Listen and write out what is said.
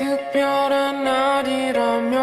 특별한 날이라면